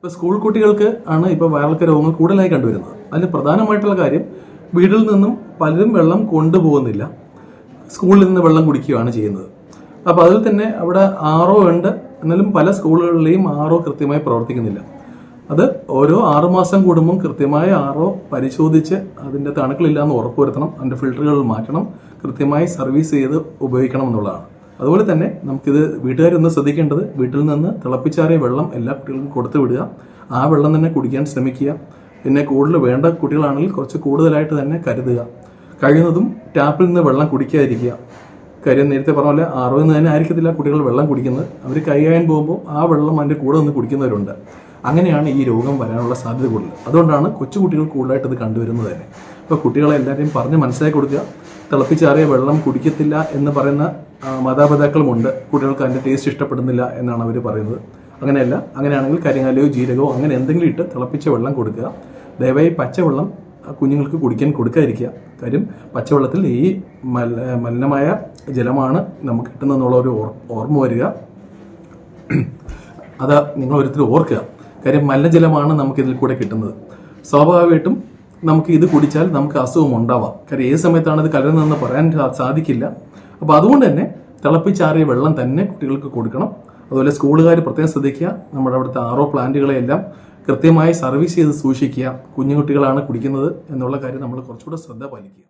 ഇപ്പൊ സ്കൂൾ കുട്ടികൾക്ക് ആണ് ഇപ്പൊ വയറിളക്ക രോഗങ്ങൾ കൂടുതലായി കണ്ടുവരുന്നത്. അതിൽ പ്രധാനമായിട്ടുള്ള കാര്യം വീട്ടിൽ നിന്നും പലരും വെള്ളം കൊണ്ടുപോകുന്നില്ല. സ്കൂളിൽ നിന്ന് വെള്ളം കുടിക്കുകയാണ് ചെയ്യുന്നത്. അപ്പോൾ അതിൽ തന്നെ അവിടെ ആറോ ഉണ്ട് എന്നാലും പല സ്കൂളുകളിലെയും ആറോ കൃത്യമായി പ്രവർത്തിക്കുന്നില്ല. അത് ഓരോ ആറുമാസം കൂടുമ്പം കൃത്യമായി ആറോ പരിശോധിച്ച് അതിന്റെ തണുക്കളില്ലാന്ന് ഉറപ്പുവരുത്തണം. അതിന്റെ ഫിൽറ്ററുകൾ മാറ്റണം. കൃത്യമായി സർവീസ് ചെയ്ത് ഉപയോഗിക്കണം എന്നുള്ളതാണ്. അതുപോലെ തന്നെ നമുക്കിത് വീട്ടുകാരൊന്ന് ശ്രദ്ധിക്കേണ്ടത് വീട്ടിൽ നിന്ന് തിളപ്പിച്ചാറിയ വെള്ളം എല്ലാ കുട്ടികൾക്കും കൊടുത്തു വിടുക. ആ വെള്ളം തന്നെ കുടിക്കാൻ ശ്രമിക്കുക. പിന്നെ കൂടുതൽ വേണ്ട കുട്ടികളാണെങ്കിൽ കുറച്ച് കൂടുതലായിട്ട് തന്നെ കരുതുക. കഴിയുന്നതും ടാപ്പിൽ നിന്ന് വെള്ളം കുടിക്കാതിരിക്കുക. കാര്യം നേരത്തെ പറഞ്ഞ പോലെ ആറോയിൽ നിന്ന് തന്നെ ആയിരിക്കത്തില്ല കുട്ടികൾ വെള്ളം കുടിക്കുന്നത്. അവർ കൈകാര്യം പോകുമ്പോൾ ആ വെള്ളം അതിന്റെ കൂടെ നിന്ന് കുടിക്കുന്നവരുണ്ട്. അങ്ങനെയാണ് ഈ രോഗം വരാനുള്ള സാധ്യത കൂടുതൽ. അതുകൊണ്ടാണ് കൊച്ചുകുട്ടികൾ കൂടുതലായിട്ട് ഇത് കണ്ടുവരുന്നത് തന്നെ. ഇപ്പോൾ കുട്ടികളെ എല്ലാവരെയും പറഞ്ഞ് മനസ്സിലാക്കി കൊടുക്കുക. തിളപ്പിച്ചാറിയ വെള്ളം കുടിക്കത്തില്ല എന്ന് പറയുന്ന മാതാപിതാക്കളുമുണ്ട്. കുട്ടികൾക്ക് അതിന്റെ ടേസ്റ്റ് ഇഷ്ടപ്പെടുന്നില്ല എന്നാണ് അവർ പറയുന്നത്. അങ്ങനെയല്ല അങ്ങനെയാണെങ്കിൽ കരിങ്ങാലയോ ജീരകമോ അങ്ങനെ എന്തെങ്കിലും ഇട്ട് തിളപ്പിച്ച വെള്ളം കൊടുക്കുക. ദയവായി പച്ചവെള്ളം കുഞ്ഞുങ്ങൾക്ക് കുടിക്കാൻ കൊടുക്കാതിരിക്കുക. കാര്യം പച്ചവെള്ളത്തിൽ ഈ മലിനമായ ജലമാണ് നമുക്ക് കിട്ടുന്നതെന്നുള്ള ഒരു ഓർ- ഓർമ്മ വരിക. അത് നിങ്ങൾ ഒരിക്കലും ഓർക്കുക. കാര്യം മലിനജലമാണ് നമുക്കിതിൽ കൂടെ കിട്ടുന്നത്. സ്വാഭാവികമായിട്ടും നമുക്ക് ഇത് കുടിച്ചാൽ നമുക്ക് അസുഖം ഉണ്ടാവാം. കാര്യം ഏത് സമയത്താണ് ഇത് കലരുന്നതെന്ന് പറയാൻ സാധിക്കില്ല. അപ്പോൾ അതുകൊണ്ട് തന്നെ തിളപ്പിച്ചാറിയ വെള്ളം തന്നെ കുട്ടികൾക്ക് കൊടുക്കണം. അതുപോലെ സ്കൂളുകാർ പ്രത്യേകം ശ്രദ്ധിക്കുക. നമ്മുടെ അവിടുത്തെ ആറോ പ്ലാന്റുകളെല്ലാം കൃത്യമായി സർവീസ് ചെയ്ത് സൂക്ഷിക്കുക. കുഞ്ഞുകുട്ടികളാണ് കുടിക്കുന്നത് എന്നുള്ള കാര്യം നമ്മൾ കുറച്ചുകൂടെ ശ്രദ്ധ പാലിക്കുക.